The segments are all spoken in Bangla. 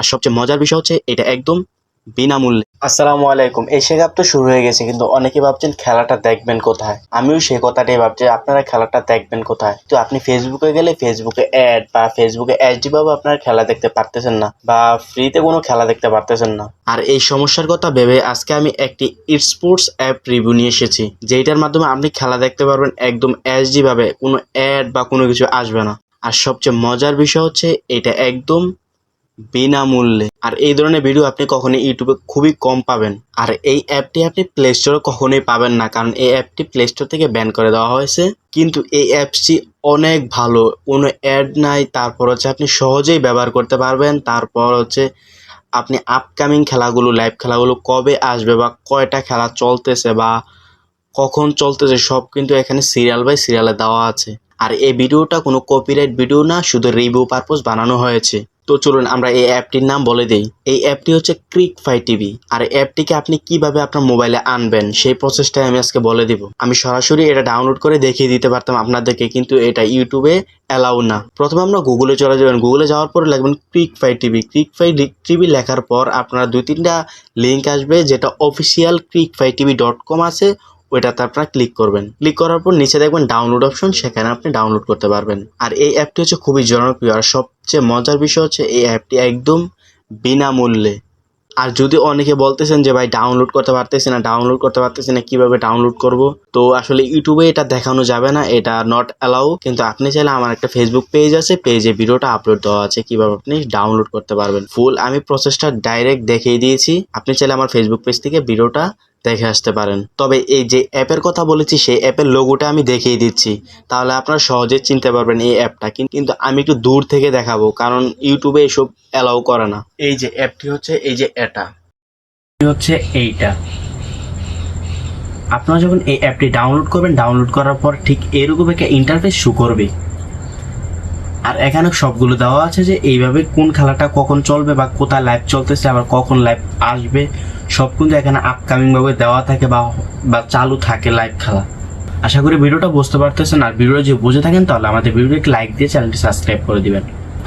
আর সবচেয়ে মজার বিষয় হচ্ছে এটা একদম বিনামূল্যে। আসসালামু আলাইকুম। এশিয়া কাপ তো শুরু হয়ে গেছে কিন্তু অনেকে ভাবছেন খেলাটা দেখবেন কোথায়? আমিও সেই কথাটাই ভাবছি আপনারা খেলাটা দেখবেন কোথায়? তো আপনি ফেসবুকে গেলে ফেসবুকে অ্যাড বা ফেসবুকে এইচডি ভাবে আপনারা খেলা দেখতে পারতেছেন না বা ফ্রিতে কোনো খেলা দেখতে পারতেছেন না। আর এই সমস্যার কথা ভেবে আজকে আমি একটি স্পোর্টস অ্যাপ রিভিউ নিয়ে এসেছি যেটার মাধ্যমে আপনি খেলা দেখতে পারবেন একদম ভাবে কোনো অ্যাড বা কোনো কিছু আসবে না। আর সবচেয়ে মজার বিষয় হচ্ছে এটা একদম বিনামূল্যে। আর এই ধরনের ভিডিও আপনি কখনোই ইউটিউবে খুবই কম পাবেন। আর এই অ্যাপটি আপনি প্লে স্টোরে কখনোই পাবেন না, কারণ এই অ্যাপটি প্লে স্টোর থেকে ব্যান করে দেওয়া হয়েছে। কিন্তু এই অ্যাপসটি অনেক ভালো, কোনো অ্যাড নাই, তারপর হচ্ছে আপনি সহজেই ব্যবহার করতে পারবেন। তারপর হচ্ছে আপনি আপকামিং খেলাগুলো লাইভ খেলাগুলো কবে আসবে বা কয়টা খেলা চলতেছে বা কখন চলতেছে, সব কিন্তু এখানে সিরিয়াল বাই সিরিয়ালে দেওয়া আছে। আর এই ভিডিওটা কোনো কপিরাইট ভিডিও না, শুধু রিভিউ পারপোজ বানানো হয়েছে। তো চলুন আমরা এই অ্যাপটির নাম বলে দিই। এই অ্যাপটি হচ্ছে ক্রিক ফাই টিভি। আর অ্যাপটিকে আপনি কীভাবে আপনার মোবাইলে আনবেন সেই প্রসেসটাই আমি আজকে বলে দিব। আমি সরাসরি এটা ডাউনলোড করে দেখিয়ে দিতে পারতাম আপনাদেরকে, কিন্তু এটা ইউটিউবে অ্যালাউ না। প্রথমে আমরা গুগলে চলে যাবেন। গুগলে যাওয়ার পরে লিখবেন ক্রিক ফাই টিভি। ক্রিক ফাই টিভি লেখার পর আপনার দুই তিনটা লিঙ্ক আসবে, যেটা official CricFy TV dot com আছে। ওইটাতে আপনারা ক্লিক করবেন। ক্লিক করার পর নিচে দেখবেন ডাউনলোড অপশন সেখানে আপনি ডাউনলোড করতে পারবেন। আর এই অ্যাপটি হচ্ছে খুবই জনপ্রিয়। আর সবচেয়ে মজার বিষয় হচ্ছে এই অ্যাপটি একদম বিনামূল্যে। আর যদি অনেকে বলতেছেন যে, ভাই ডাউনলোড করতে পারতেছি না ডাউনলোড করতে পারতেছি না, কীভাবে ডাউনলোড করব? তো আসলে ইউটিউবে এটা দেখানো যাবে না, এটা নট অ্যালাউ কিন্তু আপনি চাইলে আমার একটা ফেসবুক পেজ আছে পেজে ভিডিওটা আপলোড দেওয়া আছে, কীভাবে আপনি ডাউনলোড করতে পারবেন। ফুল আমি প্রসেসটা ডাইরেক্ট দেখিয়ে দিয়েছি। আপনি চাইলে আমার ফেসবুক পেজ থেকে ভিডিওটা দেখে আসতে পারেন। তবে এই যে অ্যাপের কথা বলেছি, সেই অ্যাপের লোগোটা আমি দেখিয়ে দিচ্ছি। তাহলে আপনারা সহজে চিনতে পারবেন এই অ্যাপটা। কিন্তু আমি একটু দূর থেকে দেখাবো, কারণ ইউটিউবে এসব অ্যালাউ করে না। এই যে অ্যাপটি হচ্ছে, এই যে এটা। হচ্ছে এইটা। আপনারা যখন এই অ্যাপটি ডাউনলোড করবেন ডাউনলোড করার পর ঠিক এরকম একটা ইন্টারফেস শো করবে। আর এখানে সবগুলো দেওয়া আছে যে, এইভাবে কোন খেলাটা কখন চলবে বা কোথায় লাইভ চলতেছে, আবার কখন লাইভ আসবে। সব কিন্তু এখানে আপকামিং ভাবে দেওয়া থাকে বা বা চালু থাকে লাইভ খেলা। আশা করি ভিডিওটা বুঝতে পারতেছেন। আর ভিডিওটা যদি বুঝে থাকেন, তাহলে আমাদের ভিডিওটি লাইক দিয়ে চ্যানেলটি সাবস্ক্রাইব করে দিবেন।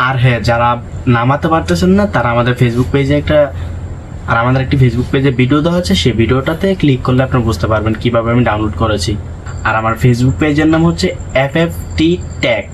আর হ্যাঁ যারা নামাতে পারতেছেন না, তারা আমাদের ফেসবুক পেজে একটা, আর আমাদের একটি ফেসবুক পেজে ভিডিও দেওয়া আছে। সেই ভিডিওটাতে ক্লিক করলে আপনারা বুঝতে পারবেন কীভাবে আমি ডাউনলোড করেছি। আর আমার ফেসবুক পেজের নাম হচ্ছে এফ এফ টি ট্যাগ